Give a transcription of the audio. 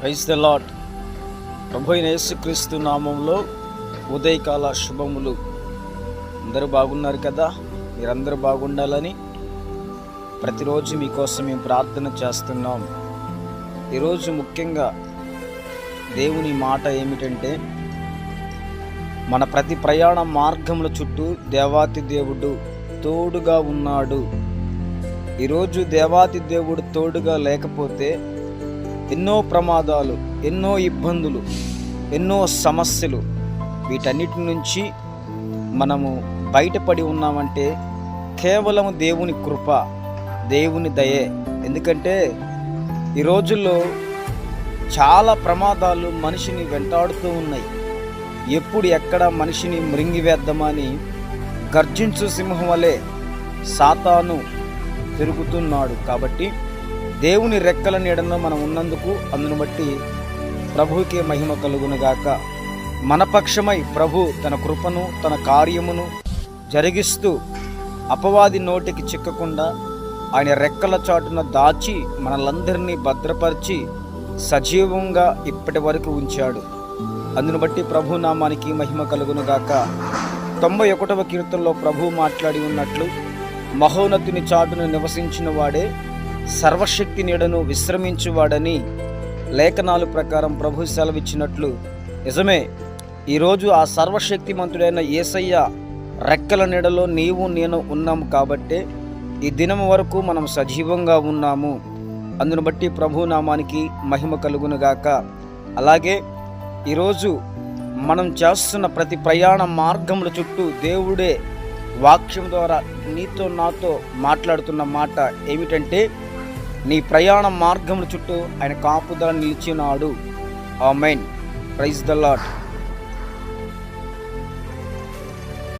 Praise the lot ప్రభు అయిన యేసుక్రీస్తు నామంలో ఉదయకాల శుభములు. అందరూ బాగున్నారు కదా? మీరందరూ బాగుండాలని ప్రతిరోజు మీకోసం మేము ప్రార్థన చేస్తున్నాం. ఈరోజు ముఖ్యంగా దేవుని మాట ఏమిటంటే మన ప్రతి ప్రయాణ మార్గముల చుట్టూ దేవాతి దేవుడు తోడుగా ఉన్నాడు. ఈరోజు దేవాతి దేవుడు తోడుగా లేకపోతే ఎన్నో ప్రమాదాలు ఎన్నో ఇబ్బందులు ఎన్నో సమస్యలు. వీటన్నిటి నుంచి మనము బయటపడి ఉన్నామంటే కేవలం దేవుని కృప దేవుని దయే. ఎందుకంటే ఈ రోజుల్లో చాలా ప్రమాదాలు మనిషిని వెంటాడుతూ ఉన్నాయి. ఎప్పుడు ఎక్కడ మనిషిని మృంగివేద్దామని గర్జించు సింహం వలె సాతాను తిరుగుతున్నాడు. కాబట్టి దేవుని రెక్కల నీడలో మనం ఉన్నందుకు అందును బట్టి ప్రభువుకే మహిమ కలుగునుగాక. మన పక్షమై ప్రభు తన కృపను తన కార్యమును జరిగిస్తూ అపవాది నోటికి చిక్కకుండా ఆయన రెక్కల చాటున దాచి మనలందరినీ భద్రపరిచి సజీవంగా ఇప్పటి వరకు ఉంచాడు. అందును బట్టి ప్రభు నామానికి మహిమ కలుగునుగాక. తొంభై ఒకటవ కీర్తనలో ప్రభు మాట్లాడి ఉన్నట్లు మహోన్నతుని చాటును నివసించిన వాడే సర్వశక్తి నీడను విశ్రమించువాడని లేఖనాలు ప్రకారం ప్రభు సెలవిచ్చినట్లు. నిజమే ఈరోజు ఆ సర్వశక్తిమంతుడైన యేసయ్య రెక్కల నీడలో నీవు నేను ఉన్నాము కాబట్టే ఈ దినం వరకు మనం సజీవంగా ఉన్నాము. అందును బట్టి ప్రభు నామానికి మహిమ కలుగునుగాక. అలాగే ఈరోజు మనం చేస్తున్న ప్రతి ప్రయాణ మార్గముల చుట్టూ దేవుడే వాక్యం ద్వారా నీతో నాతో మాట్లాడుతున్న మాట ఏమిటంటే నీ ప్రయాణ మార్గముల చుట్టూ ఆయన కాపుదల నిలిచినాడు. ఆ మెయిన్ ప్రైజ్ ద లాట్